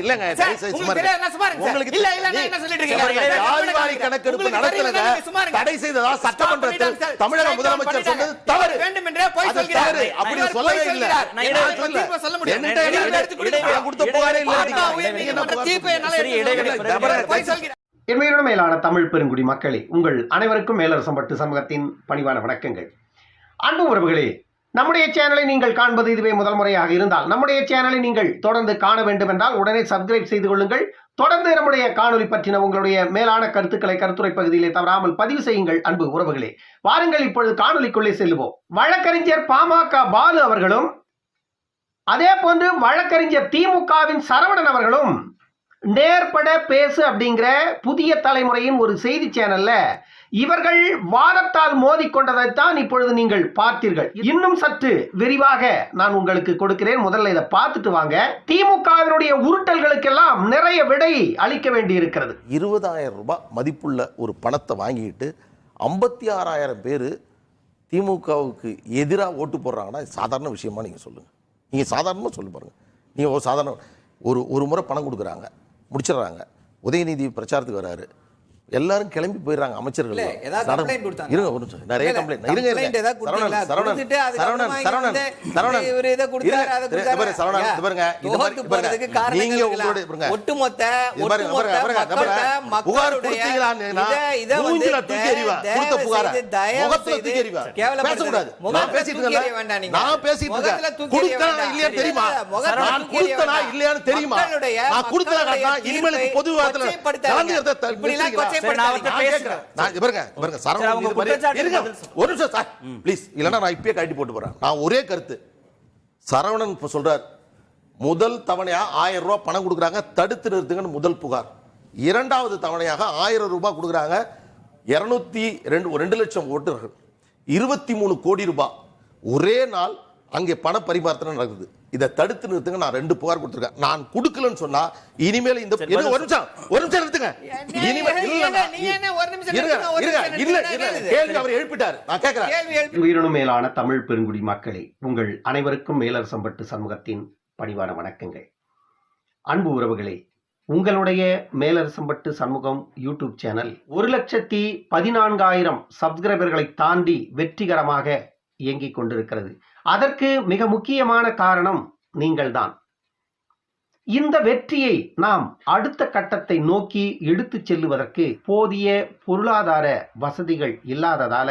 இல்லங்க உங்களுக்கு இல்ல, இல்ல, என்ன சொல்லிட்டு இருக்கீங்க? ஜாதிவாரி கணக்கெடுப்பு நடத்துறத. தடை செய்ததா சட்டமன்றத்தில். தமிழக முதலமைச்சர். சொன்னது தவறு பொய் சொல்கிறார். அப்படி சொல்லவே இல்ல. நான் சொல்ல? சொல்ல முடியும். நான் கொடுத்த புகாரே இல்ல. தீர்ப்பை என்னால பொய். என்மையுடன் மேலான தமிழ் பெருங்குடி மக்களே உங்கள் அனைவருக்கும் மேலரசம்பட்டு சமூகத்தின் பணிவான வணக்கங்கள் அன்பு உறவுகளே நம்முடைய சேனலை நீங்கள் காண்பது இதுவே முதல் முறையாக இருந்தால் நம்முடைய சேனலை நீங்கள் தொடர்ந்து காண வேண்டும் என்றால் உடனே சப்ஸ்கிரைப் செய்து கொள்ளுங்கள். தொடர்ந்து நம்முடைய காணொலி பற்றின உங்களுடைய மேலான கருத்துக்களை கருத்துரை பகுதியிலே தவறாமல் பதிவு செய்யுங்கள் அன்பு உறவுகளே. வாருங்கள் இப்பொழுது காணொலிக்குள்ளே செல்லுவோம். வழக்கறிஞர் பாமக பாலு அவர்களும் அதே போன்று வழக்கறிஞர் திமுகவின் சரவணன் அவர்களும் நேர்பட பேசு அப்படிங்கிற புதிய தலைமுறையின் ஒரு செய்தி சேனல்ல இவர்கள் வாதத்தால் மோதிக்கொண்டதைத்தான் இப்பொழுது நீங்கள் பார்த்தீர்கள். இன்னும் சற்று விரிவாக நான் உங்களுக்கு கொடுக்கிறேன். முதல்ல இதை பார்த்துட்டு வாங்க. திமுகவினுடைய உருட்டல்களுக்கெல்லாம் நிறைய விடை அளிக்க வேண்டி இருக்கிறது இருபதாயிரம் ரூபாய் மதிப்புள்ள ஒரு பணத்தை வாங்கிட்டு ஐம்பத்தி ஆறாயிரம் பேர் திமுகவுக்கு எதிராக ஓட்டு போடுறாங்கன்னா சாதாரண விஷயமா நீங்கள் சொல்லுங்கள் நீங்கள் சாதாரணமாக சொல்லி பாருங்கள் நீங்கள் ஒரு சாதாரண ஒரு ஒரு முறை பணம் கொடுக்குறாங்க. முடிச்சிடுறாங்க. உதயநிதி பிரச்சாரத்துக்கு வராரு. எல்லாரும் கிளம்பி போயிடுறாங்க அமைச்சர்கள்? இருங்க ஒரு நிமிஷம் நிறைய கம்ப்ளைண்ட் இருங்க? சரவணன் சரவணன் சரவணன் சரவணன் சரவணன் இவரு இதை கொடுத்தாரு. பாருங்க, சரவணன் இது பாருங்க இது போறதுக்கு காரணங்கள் நீங்க. உங்களுடைய பாருங்க ஒட்டுமொத்த ஒட்டுமொத்த பாருங்க. புகார் மக்களுடைய கொடுத்தீங்களான்னு இதை- வந்து தூக்கி எறிவா. கொடுத்த புகாரை. முகத்துல தூக்கி எறிவா. கேவலப்படுத்தாதீங்க. பேசக்கூடாது. முகத்துல நான் பேசிட்டு. எறிய வேண்டாம் நீங்க. நான் பேசிட்டு இருக்கேன். கொடுத்தனா. இல்லையான்னு தெரியுமா? நான் கொடுத்தனா. இல்லையான்னு தெரியுமா? மக்களுடைய நான் கொடுத்தனா மக்களுடைய தீர்ப்பை பொது விவாதத்துல த- சரி, நான் அவர்ட்ட பாருங்க, பாருங்க, சரவணன் இருங்க. ஒரு நிமிஷம் சார் ப்ளீஸ் இல்லைன்னா நான் இப்பயே கட்டி போட்டு போறேன். நான் ஒரே கருத்து. சரவணன் இப்ப சொல்றார் முதல் தவணையா ஆயிரம் ரூபாய் பணம் கொடுக்குறாங்க தடுத்து நிறுத்துங்கன்னு முதல் புகார். இரண்டாவது தவணையாக ஆயிரம் ரூபாய் கொடுக்குறாங்க இருநூத்தி ரெண்டு ரெண்டு லட்சம் ஓட்டுகள் இருபத்தி மூணு கோடி ரூபாய். ஒரே நாள் அங்கே பண பரிமாற்றம் நடக்குது. இதை தடுத்து நிறுத்துங்க நான் ரெண்டு புகார் கொடுத்துருக்கேன். நான் கொடுக்கலன்னு சொன்னா இனிமேல் இந்த ஒரு நிமிஷம் ஒரு நிமிஷம் நிறுத்துங்க. இனிமேல் அவர் எழுப்பிட்டார் நான் கேட்கிறேன் உயிரினும் மேலான தமிழ் பெருங்குடி மக்களே உங்கள் அனைவருக்கும் மேலரசம்பட்டு சமூகத்தின் பணிவான வணக்கங்கள். அன்பு உறவுகளே உங்களுடைய மேலரசம்பட்டு சண்முகம் யூடியூப் சேனல் ஒரு லட்சத்தி பதினான்காயிரம் சப்ஸ்கிரைபர்களை தாண்டி வெற்றிகரமாக இயங்கிக் கொண்டிருக்கிறது. அதற்கு மிக முக்கியமான காரணம் நீங்கள்தான். இந்த வெற்றியை நாம் அடுத்த கட்டத்தை நோக்கி எடுத்துச் செல்லுவதற்கு போதிய பொருளாதார வசதிகள் இல்லாததால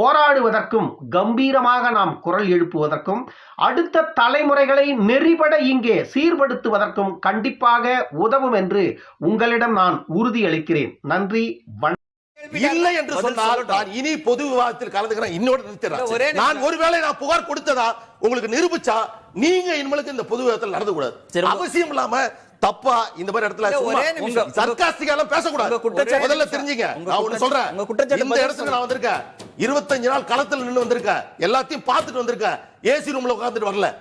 போராடுவதற்கும் கம்பீரமாக நாம் குரல் எழுப்புவதற்கும் அடுத்த தலைமுறைகளை நெறிபட இங்கே சீர்படுத்துவதற்கும் கண்டிப்பாக உதவும் என்று உங்களிடம் நான் உறுதியளிக்கிறேன். நன்றி இல்லை என்று சொன்னால். நான் இனி பொது விவாதத்தில் கலந்துக்கிறேன். நிறுத்திடுறேன். நிமிஷம். நான் ஒருவேளை நான் புகார் கொடுத்ததா உங்களுக்கு நிரூபிச்சா நீங்க இனிமேலுக்கு இந்த பொது விவாதத்தில் நடந்து கூடாது அவசியம் இல்லாம தப்பா இந்த மாதிரி இடத்துல. சர்க்காஸ்டிக்கா எல்லாம் பேசக்கூடாது. முதல்ல தெரிஞ்சுங்க. உங்க நான் ஒண்ணு சொல்றேன். இந்த இடத்துக்கு நான் வந்திருக்கேன். இருபத்தஞ்சு நாள் களத்துல நின்னு வந்திருக்கேன் எல்லாத்தையும் பார்த்துட்டு வந்திருக்கேன் ஏசி ரூம்ல உட்கார்ந்துட்டு வரல.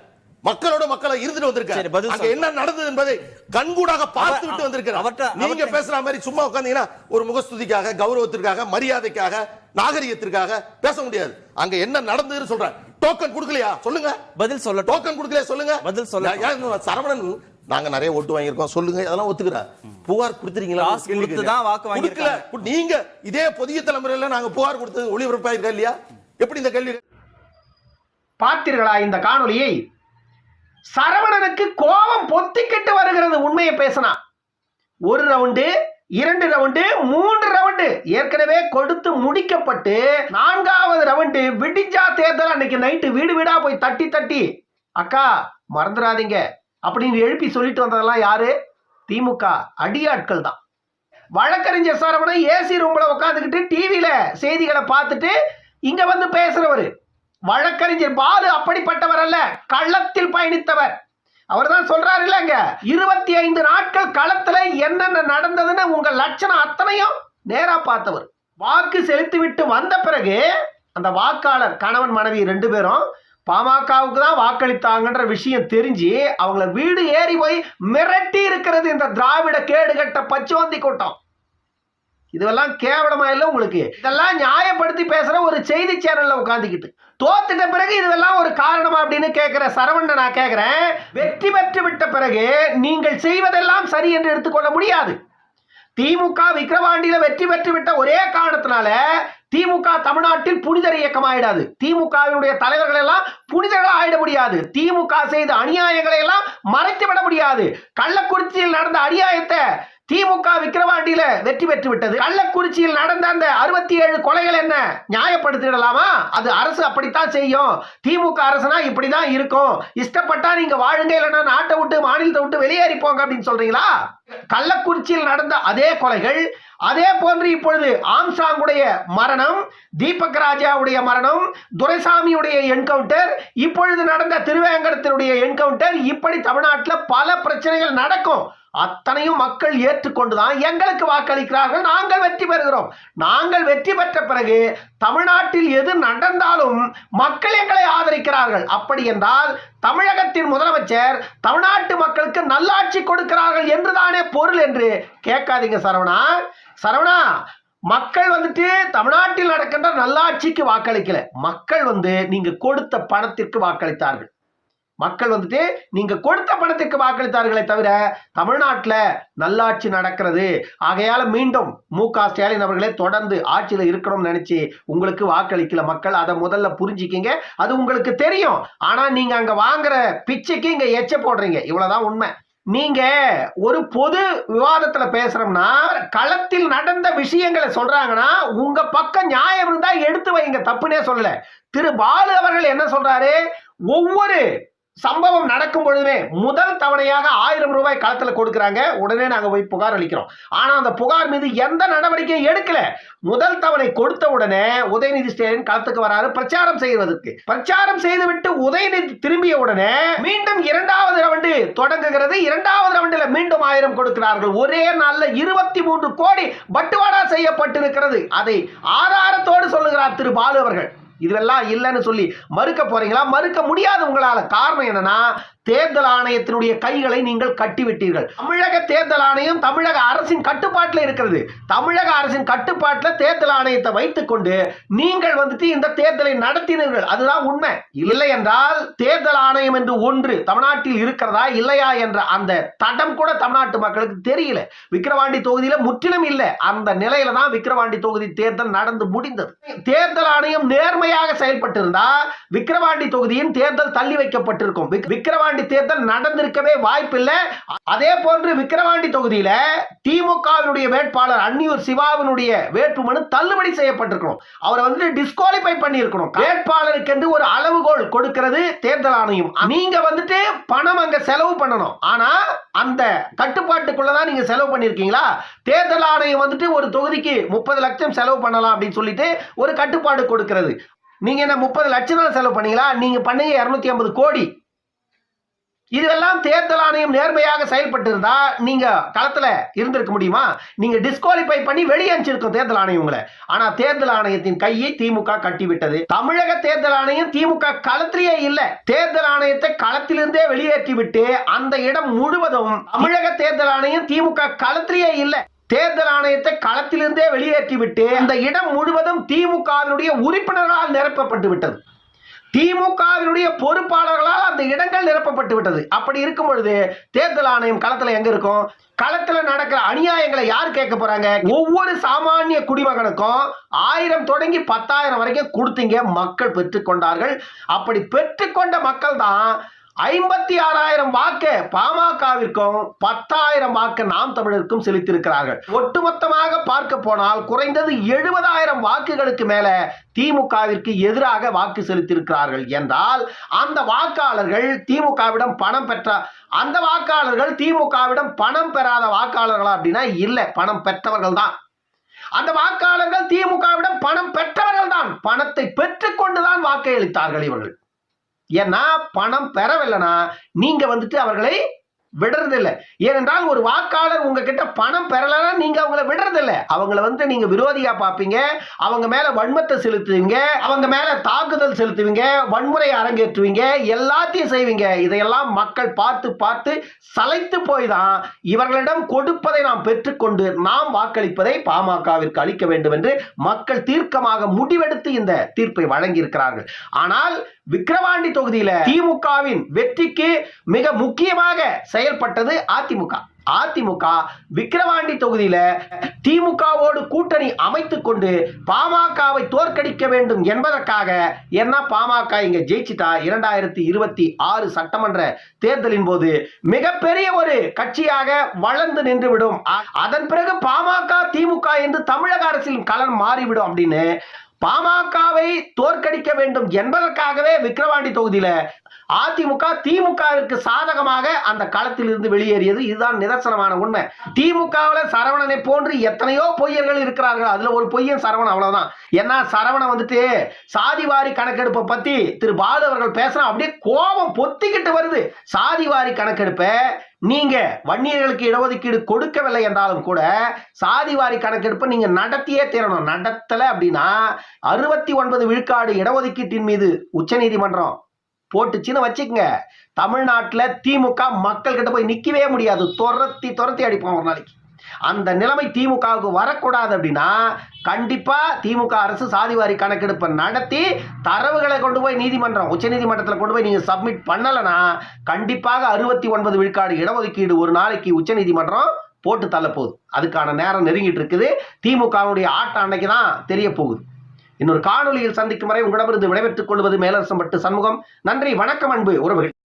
மக்களோட மக்களை இருந்துட்டு பதில் அங்க. என்ன நடந்தது என்பதை கண்கூடாக பார்த்து விட்டு அவர்ட்ட- நீங்க பேசுற மாதிரி சும்மா உட்கார்ந்தீங்கன்னா ஒரு முகஸ்துதிக்காக கௌரவத்திற்காக மரியாதைக்காக நாகரிகத்திற்காக பேச முடியாது. அங்க என்ன நடந்ததுன்னு சொல்றேன். டோக்கன் கொடுக்கலையா? சொல்லுங்க. பதில் சொல்லட்டும். டோக்கன் கொடுக்கலையா? சொல்லுங்க. பதில் ஏன் சரவணன் நாங்க நிறைய ஓட்டு வாங்கியிருக்கோம். சொல்லுங்க அதெல்லாம் ஒத்துக்கிறேன் புகார் கொடுத்துறீங்களா காசு கொடுத்து தான் வாக்கு கொடுக்கல. நீங்க இதே புதிய தலைமுறையில நாங்க புகார் கொடுத்தது ஒளிபரப்பாயிருக்கா இல்லையா? எப்படி இந்த கேள்வி பார்த்தீர்களா இந்த காணொளியை? சரவணனுக்கு கோபம் பொத்திக்கிட்டு வருகிறது உண்மையை பேசினா. ஒரு ரவுண்டு இரண்டு ரவுண்டு மூன்று ரவுண்டு. ஏற்கனவே கொடுத்து முடிக்கப்பட்டு நான்காவது ரவுண்டு விடிஞ்சா தேர்தல் அன்னைக்கு நைட்டு வீடு வீடா போய் தட்டி தட்டி. அக்கா மறந்துடாதீங்க அப்படின்னு எழுப்பி சொல்லிட்டு வந்ததெல்லாம் யாரு? திமுக. அடியாட்கள் தான். வழக்கறிஞர் சரவணன் ஏசி ரூம்ல உட்காந்துக்கிட்டு டிவியில செய்திகளை பார்த்துட்டு இங்க வந்து பேசுறவர். வழக்கறிஞர் பாலு அப்படிப்பட்டவர் அல்ல களத்தில் பயணித்தவர். அவர் தான் சொல்றாரு இல்லைங்க இருபத்தி ஐந்து நாட்கள் களத்துல என்னென்ன நடந்ததுன்னு உங்க லட்சணம் அத்தனையும் நேரா பார்த்தவர். வாக்கு செலுத்திவிட்டு வந்த பிறகு அந்த வாக்காளர் கணவன் மனைவி ரெண்டு பேரும் பாமகவுக்கு தான் வாக்களித்தாங்கன்ற விஷயம் தெரிஞ்சு அவங்கள வீடு ஏறி போய் மிரட்டி இருக்கிறது இந்த திராவிட கேடுகட்ட பச்சோந்தி கூட்டம். இதெல்லாம் கேவலமா இல்லை உங்களுக்கு? இதெல்லாம் நியாயப்படுத்தி பேசுற ஒரு செய்தி சேனல்ல உட்காந்துக்கிட்டு தோத்துட்ட பிறகு இதெல்லாம் ஒரு காரணமா அப்படின்னு கேட்கிற சரவண நான் கேட்கிறேன் வெற்றி பெற்று விட்ட பிறகு நீங்கள் செய்வதெல்லாம் சரி என்று எடுத்துக்கொள்ள முடியாது. திமுக விக்கிரவாண்டியில வெற்றி பெற்று விட்ட ஒரே காரணத்தினால திமுக தமிழ்நாட்டில் புனிதர் இயக்கம் ஆயிடாது. திமுகவினுடைய தலைவர்கள் எல்லாம் புனிதர்கள் ஆயிட முடியாது. திமுக செய்த அநியாயங்களை எல்லாம் மறைத்து விட முடியாது. கள்ளக்குறிச்சியில் நடந்த அநியாயத்தை திமுக விக்கிரவாண்டியில வெற்றி பெற்று விட்டது கள்ளக்குறிச்சியில் நடந்த அந்த அறுபத்தி ஏழு கொலைகள் என்ன? நியாயப்படுத்திடலாமா? அது அரசு அப்படித்தான் செய்யும். திமுக அரசுனா இப்படிதான் இருக்கும். இஷ்டப்பட்டா நீங்க வாழுங்க இல்லைன்னா நாட்டை விட்டு மாநிலத்தை விட்டு வெளியேறி போங்க அப்படின்னு சொல்றீங்களா? கள்ளக்குறிச்சியில் நடந்த அதே கொலைகள் அதே போன்று இப்பொழுது ஆம்சாங்குடைய மரணம் தீபக் ராஜாவுடைய மரணம் துரைசாமியுடைய என்கவுண்டர் இப்பொழுது நடந்த திருவேங்கடத்தினுடைய என்கவுண்டர் இப்படி தமிழ்நாட்டில் பல பிரச்சனைகள் நடக்கும். அத்தனையும் மக்கள் ஏற்றுக்கொண்டுதான் எங்களுக்கு வாக்களிக்கிறார்கள். நாங்கள் வெற்றி பெறுகிறோம். நாங்கள் வெற்றி பெற்ற பிறகு தமிழ்நாட்டில் எது நடந்தாலும் மக்கள் எங்களை ஆதரிக்கிறார்கள். அப்படி என்றால் தமிழகத்தின் முதலமைச்சர் தமிழ்நாட்டு மக்களுக்கு நல்லாட்சி கொடுக்கிறார்கள் என்றுதானே பொருள் என்று கேட்காதீங்க சரவணா. சரவணா மக்கள் வந்துட்டு தமிழ்நாட்டில் நடக்கின்ற நல்லாட்சிக்கு வாக்களிக்கல. மக்கள் வந்து நீங்க கொடுத்த பணத்திற்கு வாக்களித்தார்கள். மக்கள் வந்துட்டு நீங்க கொடுத்த பணத்திற்கு வாக்களித்தார்களே தவிர தமிழ்நாட்டில் நல்லாட்சி நடக்கிறது. ஆகையால மீண்டும் மு க ஸ்டாலின் அவர்களே தொடர்ந்து ஆட்சியில் இருக்கணும்னு நினைச்சு உங்களுக்கு வாக்களிக்கல மக்கள். அதை முதல்ல புரிஞ்சுக்கிங்க. அது உங்களுக்கு தெரியும். ஆனா நீங்க அங்க வாங்குற பிச்சைக்கு இங்க எச்ச போடுறீங்க. இவ்வளவுதான் உண்மை. நீங்க ஒரு பொது விவாதத்துல பேசுறோம்னா களத்தில் நடந்த விஷயங்களை சொல்றாங்கன்னா உங்க பக்கம் நியாயம் இருந்தா எடுத்து வைங்க. தப்புனே சொல்லல. திரு பாலு அவர்கள் என்ன சொல்றாரு? ஒவ்வொரு சம்பவம் நடக்கும் பொழுதுமே முதல் தவணையாக ஆயிரம் ரூபாய் களத்தில் கொடுக்குறாங்க. உடனே நாங்கள் போய் புகார் அளிக்கிறோம். ஆனால் அந்த புகார் மீது எந்த நடவடிக்கையும் எடுக்கல. முதல் தவணை கொடுத்த உடனே உதயநிதி ஸ்டாலின் களத்துக்கு வராரு. பிரச்சாரம் செய்வதற்கு. பிரச்சாரம் செய்துவிட்டு உதயநிதி திரும்பிய உடனே மீண்டும் இரண்டாவது ரவுண்டு தொடங்குகிறது. இரண்டாவது ரவுண்டில் மீண்டும் ஆயிரம் கொடுக்கிறார்கள். ஒரே நாளில் இருபத்தி மூன்று கோடி பட்டுவாடா செய்யப்பட்டிருக்கிறது. அதை ஆதாரத்தோடு சொல்லுகிறார் திரு பாலு அவர்கள். இதெல்லாம் இல்லைன்னு சொல்லி மறுக்க போறீங்களா? மறுக்க முடியாது உங்களால காரணம் என்னன்னா தேர்தல் ஆணையத்தினுடைய கைகளை நீங்கள் கட்டிவிட்டீர்கள். தமிழக தேர்தல் ஆணையம் தமிழக அரசின் கட்டுப்பாட்டில் இருக்கிறது. தமிழக அரசின் கட்டுப்பாட்டில் தேர்தல் ஆணையத்தை வைத்துக்கொண்டு நீங்கள் வந்துட்டு இந்த தேர்தலை நடத்தினீர்கள். அதுதான் உண்மை. இல்லை என்றால் தேர்தல் ஆணையம் என்று ஒன்று தமிழ்நாட்டில் இருக்கிறதா இல்லையா என்ற அந்த தடம் கூட தமிழ்நாட்டு மக்களுக்கு தெரியல. விக்கிரவாண்டி தொகுதியில முற்றிலும் இல்லை. அந்த நிலையில தான் விக்கிரவாண்டி தொகுதி தேர்தல் நடந்து முடிந்தது. தேர்தல் ஆணையம் நேர்மையாக செயல்பட்டிருந்தா விக்கிரவாண்டி தொகுதியின் தேர்தல் தள்ளி வைக்கப்பட்டிருக்கும். விக்- விக்கிரவாண்டி தேர்தல் நடந்திருக்கவே வாய்ப்பில்லை. அதே போன்று விக்கிரவாண்டி தொகுதியில திமுகவினுடைய வேட்பாளர் அன்னியூர் சிவாவினுடைய வேட்புமனு தள்ளுபடி செய்யப்பட்டிருக்கணும். அவரை வந்து டிஸ்குவாலிஃபை பண்ணியிருக்கணும். வேட்பாளருக்கு என்று ஒரு அளவுகோல் கொடுக்கிறது தேர்தல் ஆணையம். நீங்க வந்துட்டு பணம் அங்க செலவு பண்ணணும். ஆனா அந்த கட்டுப்பாட்டுக்குள்ளதான் நீங்க செலவு பண்ணிருக்கீங்களா தேர்தல் ஆணையம் வந்துட்டு ஒரு தொகுதிக்கு முப்பது லட்சம் செலவு பண்ணலாம் அப்படின்னு சொல்லிட்டு ஒரு கட்டுப்பாடு கொடுக்கிறது. நீங்க என்ன முப்பது லட்சம் தான் செலவு பண்ணீங்களா? நீங்க பண்ணீங்க இரநூத்தி ஐம்பது கோடி. இதெல்லாம் தேர்தல் ஆணையம் நேர்மையாக செயல்பட்டு இருந்தா நீங்க களத்துல இருந்திருக்க முடியுமா? நீங்க டிஸ்குவாலிஃபை பண்ணி வெளியே அனுப்பிச்சிருக்கோம் தேர்தல் ஆணையம் உங்களை. ஆனா தேர்தல் ஆணையத்தின் கையை திமுக கட்டிவிட்டது. தமிழக தேர்தல் ஆணையம் திமுக களத்திலேயே இல்ல. தேர்தல் ஆணையத்தை களத்திலிருந்தே வெளியேற்றி விட்டு அந்த இடம் முழுவதும் தமிழக தேர்தல் ஆணையம் திமுக களத்திலேயே இல்ல. தேர்தல் ஆணையத்தை களத்திலிருந்தே வெளியேற்றி விட்டு அந்த இடம் முழுவதும் திமுகவினுடைய உறுப்பினர்களால் நிரப்பப்பட்டு விட்டது திமுகவினுடைய பொறுப்பாளர்களால் அந்த இடங்கள் நிரப்பப்பட்டு விட்டது. அப்படி இருக்கும் பொழுது தேர்தல் ஆணையம் களத்துல எங்க இருக்கும்? களத்துல நடக்கிற அநியாயங்களை யார் கேட்க போறாங்க? ஒவ்வொரு சாமானிய குடிமகனுக்கும் ஆயிரம் தொடங்கி பத்தாயிரம் வரைக்கும் கொடுத்தீங்க மக்கள் பெற்றுக்கொண்டார்கள். அப்படி பெற்றுக்கொண்ட மக்கள் தான் ஐம்பத்தி ஆறாயிரம் வாக்கு பாமகவிற்கும் பத்தாயிரம் வாக்கு நாம் தமிழருக்கும் செலுத்தியிருக்கிறார்கள். ஒட்டுமொத்தமாக பார்க்க போனால் குறைந்தது எழுபதாயிரம் வாக்குகளுக்கு மேல திமுகவிற்கு எதிராக வாக்கு செலுத்தியிருக்கிறார்கள் என்றால் அந்த வாக்காளர்கள் திமுகவிடம் பணம் பெற்ற அந்த வாக்காளர்கள் திமுகவிடம் பணம் பெறாத வாக்காளர்களா அப்படின்னா இல்லை பணம் பெற்றவர்கள் தான். அந்த வாக்காளர்கள் திமுகவிடம் பணம் பெற்றவர்கள் தான். பணத்தை பெற்றுக்கொண்டுதான் வாக்கை அளித்தார்கள் இவர்கள். ஏன்னா பணம் பெறவில்லைனா நீங்க வந்துட்டு அவர்களை விடுறதில்லை. ஏனென்றால் ஒரு வாக்காளர் உங்ககிட்ட பணம் பெறலைன்னா நீங்க அவங்கள விடுறதில்லை. அவங்கள வந்து நீங்க விரோதியா பார்ப்பீங்க. அவங்க மேல வன்மத்தை செலுத்துவீங்க. அவங்க மேல தாக்குதல் செலுத்துவீங்க. வன்முறை அரங்கேற்றுவீங்க. எல்லாத்தையும் செய்வீங்க. இதையெல்லாம் மக்கள் பார்த்து பார்த்து சளைத்து போய் தான் இவர்களிடம் கொடுப்பதை நாம் பெற்றுக்கொண்டு நாம் வாக்களிப்பதை பாமகவிற்கு அளிக்க வேண்டும் என்று மக்கள் தீர்க்கமாக முடிவெடுத்து இந்த தீர்ப்பை வழங்கியிருக்கிறார்கள். ஆனால் விக்கிரவாண்டி தொகுதியில திமுகவின் வெற்றிக்கு மிக முக்கியமாக செயல்பட்டது அதிமுக. அதிமுக விக்கிரவாண்டி தொகுதியில திமுகவோடு கூட்டணி அமைத்துக் கொண்டு பாமகவை தோற்கடிக்க வேண்டும் என்பதற்காக என்ன பாமக இங்க ஜெயிச்சிட்டா? இரண்டாயிரத்தி இருபத்தி ஆறு சட்டமன்ற தேர்தலின் போது மிகப்பெரிய ஒரு கட்சியாக வளர்ந்து நின்றுவிடும். அதன் பிறகு பாமக திமுக என்று தமிழக அரசின் கலன் மாறிவிடும் அப்படின்னு பாமகவை தோற்கடி வேண்டும் என்பதற்காகவே விக்கிரவாண்டி தொகுதியில அதிமுக திமுகவிற்கு சாதகமாக அந்த களத்தில் இருந்து வெளியேறியது. இதுதான் நிதர்சனமான உண்மை. திமுகவுல சரவணனை போன்று எத்தனையோ பொய்யர்கள் இருக்கிறார்கள். அதுல ஒரு பொய்யன் சரவணன் அவ்வளவுதான். ஏன்னா சரவணன் வந்துட்டு சாதிவாரி கணக்கெடுப்பை பத்தி திரு பாலு அவர்கள் பேசுனா அப்படியே கோபம் பொத்திக்கிட்டு வருது. சாதிவாரி கணக்கெடுப்பை நீங்க வன்னியர்களுக்கு இடஒதுக்கீடு கொடுக்கவில்லை என்றாலும் கூட சாதிவாரி கணக்கெடுப்பை நீங்க நடத்தியே தீரணும். நடத்தல அப்படின்னா அறுபத்தி ஒன்பது விழுக்காடு இடஒதுக்கீட்டின் மீது உச்சநீதிமன்றம் போட்டுச்சுன்னு வச்சுக்கங்க. தமிழ்நாட்டில் திமுக மக்கள்கிட்ட போய் நிற்கவே முடியாது. துரத்தி துரத்தி அடிப்போம் ஒரு நாளைக்கு. அந்த நிலைமை திமுகவுக்கு வரக்கூடாது அப்படின்னா கண்டிப்பா திமுக அரசு சாதிவாரி கணக்கெடுப்பை நடத்தி தரவுகளை கொண்டு போய் நீதிமன்றம் உச்சநீதிமன்றத்தில் கொண்டு போய் நீங்க சப்மிட் பண்ணலைன்னா கண்டிப்பாக அறுபத்தி ஒன்பது விழுக்காடு இடஒதுக்கீடு ஒரு நாளைக்கு உச்சநீதிமன்றம் போட்டு தள்ளப்போகுது அதுக்கான நேரம் நெருங்கிட்டு இருக்குது. திமுகவுடைய ஆட்டம் அன்னைக்கு தான் தெரிய போகுது. இன்னொரு காணொலியில் சந்திக்கும் வரை உங்களிடமிருந்து விடைபெற்றுக் கொள்வது மேலரசம் பட்டு சண்முகம். நன்றி வணக்கம் அன்பு உறவுகள்.